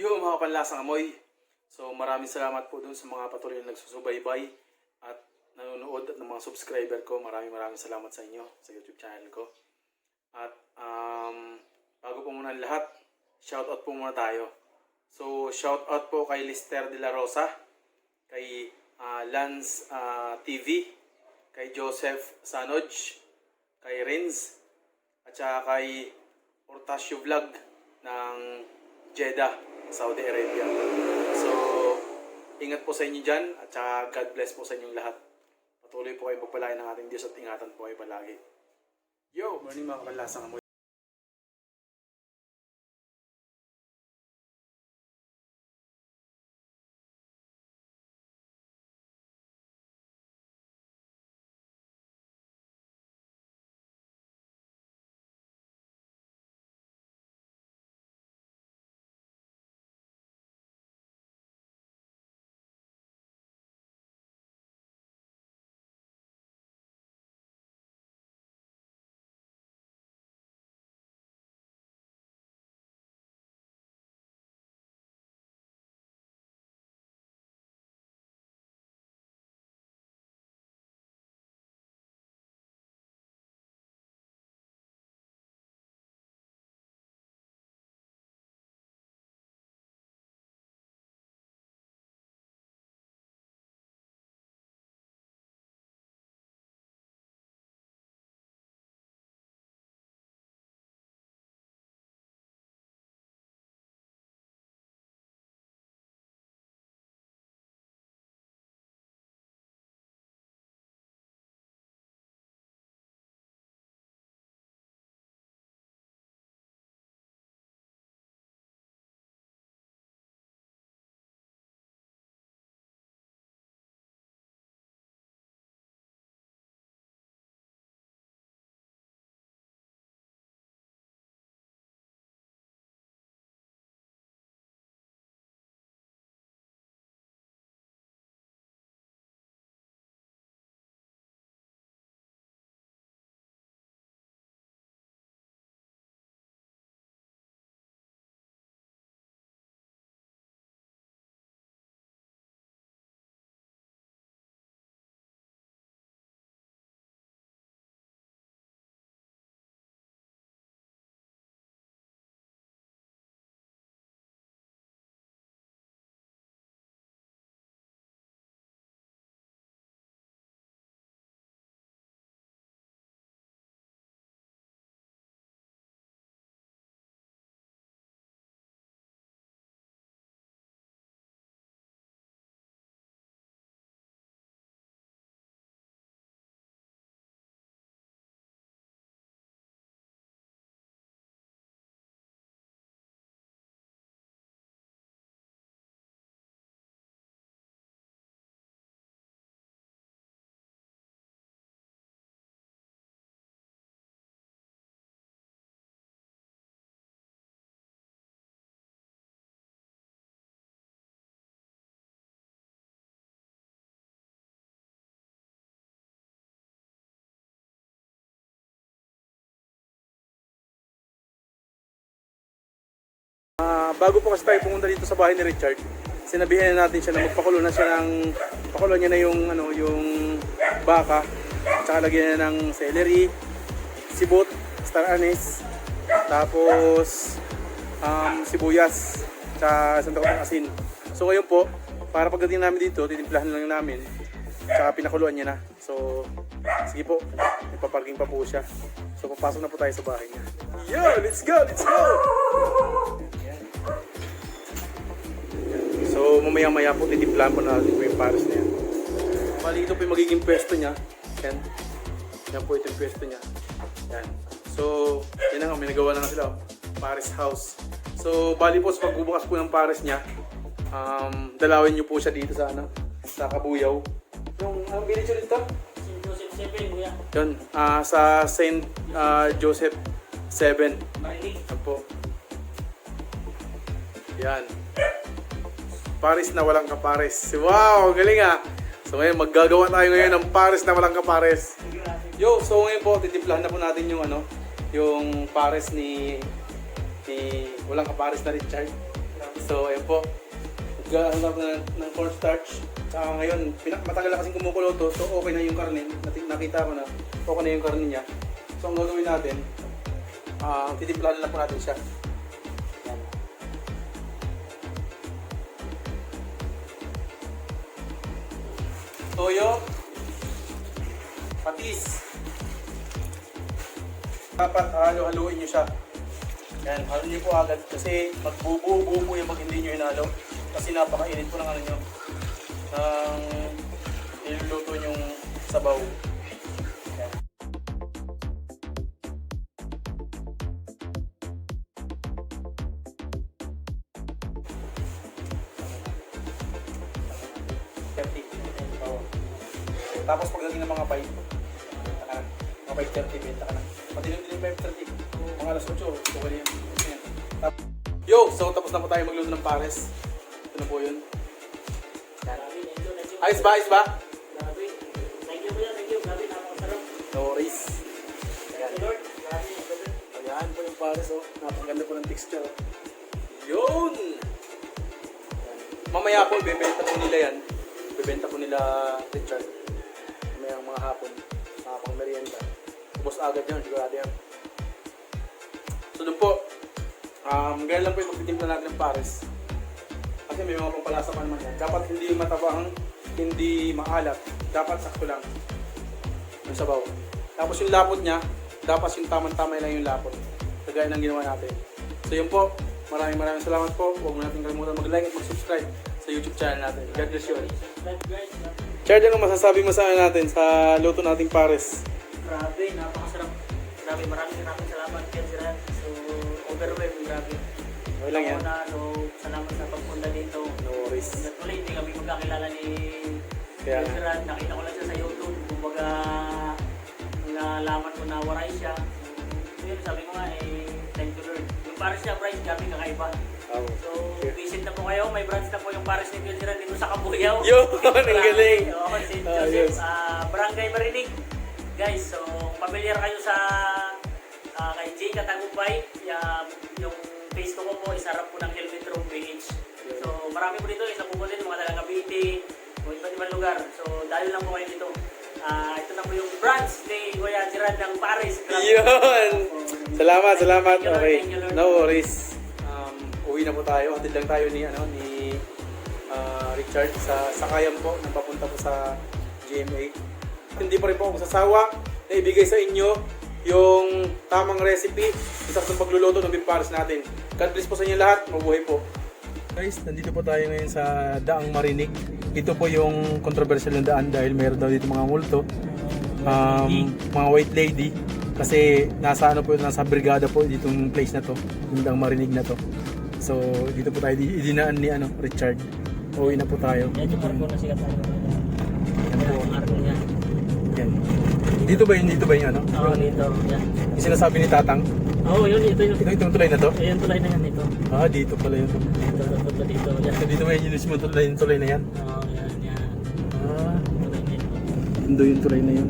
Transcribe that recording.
Yo mga panlasang amoy. So maraming salamat po dun sa mga patuloy na nagsusubaybay at nanonood at ng mga subscriber ko. Maraming maraming salamat sa inyo sa YouTube channel ko. At um, bago po muna lahat, shoutout po muna tayo. So shoutout po kay Lister De La Rosa, kay ah, Lance ah, TV, kay Joseph Sanoj, kay Renz, at saka kay Ortasio Vlog ng Jeddah, Saudi Arabia. So, ingat po sa inyo dyan at saka God bless po sa inyong lahat. Patuloy po kayo magpalain ng ating Diyos at ingatan po kayo palagi. Yo! Morning mga kapalasang bago po kasi tayo pumunta dito sa bahay ni Richard, sinabihan na natin siya na magpakulo na siya ng pakulo niya na yung ano yung baka at saka lagyan niya ng celery, sibot, star anise, tapos um, sibuyas, isang takot ng asin. So ngayon po, para pagdating namin dito, titimplahan lang namin, tsaka pinakuluan niya na. So, sige po, ipaparking pa po siya. So papasok na po tayo sa bahay niya. Yo, let's go, let's go! So mamaya maya po titimplahan po natin po yung Paris na yan. Bali ito po yung magiging pwesto niya. Yan. Yan po ito yung pwesto niya. Yan. So, yan na nga, may nagawa na nga sila. oh. Paris House. So, bali po sa pagbubukas po ng Paris niya, um, dalawin niyo po siya dito sa ano, sa Kabuyaw. Yung, anong village ulit ito? Joseph Seven, kuya. Yun, ah, sa Saint ah, Joseph 7. Marinig. Yan po. Yan. Paris na walang kapares. Wow, galing ah. So ngayon, maggagawa tayo ngayon ng Paris na walang kapares. Yo, so ngayon po, titimplahan na po natin yung ano, yung Paris ni, ni walang kapares na Richard. So, ayun po. Nagkahanap na ng cornstarch. Saka ngayon, pinak matagal na kasing kumukulo to, so okay na yung karne. Nakita ko na, okay na yung karne niya. So, ang gagawin natin, ah titimplahan lang po natin siya. Toyo, patis. Dapat halo-haluin nyo siya. Yan, halo nyo po agad kasi magbubuo po yung pag hindi nyo hinalo. Kasi napakainit po ng ano nyo. Ng niluluto yung sabaw. Tapos pagdating ng mga 5, benta ka na. Mga 5.30, benta ka na. Pati yung 5.30, mga alas 8, okay yun. Yo! So tapos na po tayo magluto ng pares. Ito na po yun. Ayos ba? Ayos ba? No worries. Ayan po yung pares oh. Napakaganda po ng texture. oh. Mamaya po, bebenta po nila yan. Bebenta po nila Richard. Hapon. Mga merienda. Ubus agad yun, sigurado yan. So doon po, um, ganyan lang po yung pagtitimpla natin ng pares. Kasi may mga pampalasa pa naman yan. Dapat hindi matabang, hindi maalat. Dapat sakto lang. Yung sabaw. Tapos yung lapot niya, dapat yung tamang-tama lang yung lapot. Kagaya ng ginawa natin. So yun po, maraming maraming salamat po. Huwag mo natin kalimutan mag-like at mag-subscribe sa YouTube channel natin. God bless you all. Chard, ano masasabi mo sa ano natin sa luto nating pares? Grabe, napakasarap. Grabe, maraming maraming salamat kay Siran. So, overwhelmed, grabe. Okay lang yan. Una, so, salamat sa pagpunta dito. No worries. Hanggat tuloy, hindi kami magkakilala ni Kaya. Siran. Nakita ko lang siya sa YouTube. Kumbaga, nalaman ko na waray siya. Yun, sabi ko nga, eh, thank you Lord. Yung pares niya, price, grabe, kakaiba. Oh. So, visit na po kayo. May branch na po yung pares ni Phil Siran dito sa Kabuyaw. Yo, ang galing. Oo, St. Ah, Joseph, yes. ah, Barangay Marinig. Guys, so, familiar kayo sa ah, kay Jay Katagupay. Yeah, yung Facebook ko po, isarap po ng Helmet Room PH. So, marami po dito. Isa po po din, mga taga Cavite, o iba't ibang lugar. So, dahil lang po kayo dito. Ah, ito na po yung branch ni Kuya Gerard ng Paris. Grabe. Yun! Salamat, salamat. Okay. Thank. No worries. Um, uwi na po tayo. Hatid lang tayo ni ano ni ah, Richard sa sakayan po nang papunta po sa GMA. Hindi pa rin po ako sasawa na ibigay sa inyo yung tamang recipe sa sa pagluluto ng beef pares natin. God bless po sa inyo lahat. Mabuhay po. Guys, nandito po tayo ngayon sa Daang Marinig. Ito po yung controversial na daan dahil mayroon daw dito mga multo. Um, mga white lady. Kasi nasa ano po, nasa brigada po ditong place na to. Yung Marinig na to. So, dito po tayo di- idinaan ni ano, Richard. Uwi na po tayo. Yan yung Marco na sikat tayo. Yan po. Marco yan. Yan. Dito ba yun? Dito ba yun ano? Oo, dito. Yan. Yung sinasabi ni Tatang. Oo, yun, ito yun. Ito itong tulay na to. Ayan, tulay na yan ito. Ah, dito pala yun. Dito, dito, dito. Yan. So, dito ba yun yung mismo tulay, yung tulay na yan? Oo, yan, yan. Ah, Tulay na ito. Ando yung tulay na yun.